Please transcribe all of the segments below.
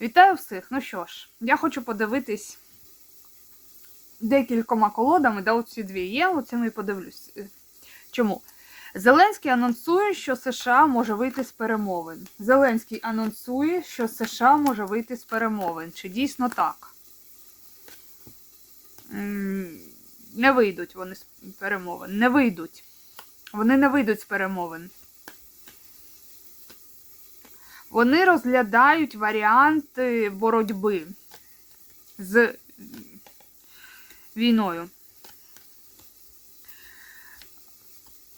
Вітаю всіх! Ну що ж, я хочу подивитись декількома колодами, да, оці дві є, оцими і подивлюсь. Е, Чому? Зеленський анонсує, що США може вийти з перемовин. Зеленський анонсує, що США може вийти з перемовин. Чи дійсно так? Не вийдуть вони з перемовин. Не вийдуть. Вони не вийдуть з перемовин. Вони розглядають варіанти боротьби з війною.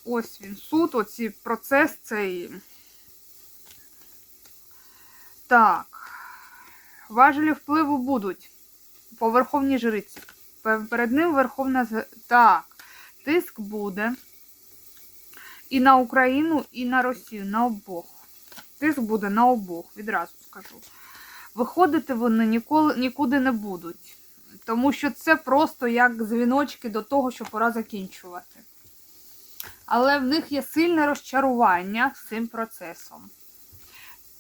Ось він суд, оці процес цей. Так. Важелі впливу будуть по Верховній Жриці. Перед ним Верховна Так. Тиск буде і на Україну, і на Росію, на обох. Тиск буде на обох, відразу скажу. Виходити вони ніколи нікуди не будуть. Тому що це просто як дзвіночки до того, що пора закінчувати. Але в них є сильне розчарування з цим процесом.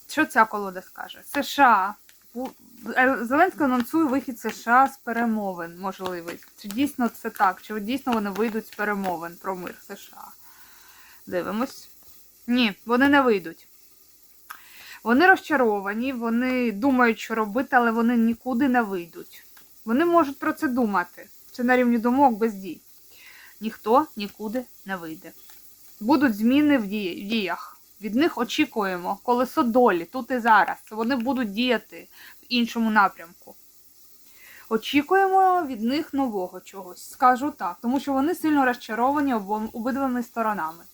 Що ця колода скаже? США. Е, Зеленський анонсує вихід США з перемовин можливий. Чи дійсно це так? Чи дійсно вони вийдуть з перемовин про мир США? Дивимось. Ні, вони не вийдуть. Вони розчаровані, вони думають, що робити, але вони нікуди не вийдуть. Вони можуть про це думати. Це на рівні думок без дій. Ніхто нікуди не вийде. Будуть зміни в діях. Від них очікуємо колесо долі тут і зараз. Вони будуть діяти в іншому напрямку. Очікуємо від них нового чогось, скажу так, тому що вони сильно розчаровані обидвими сторонами.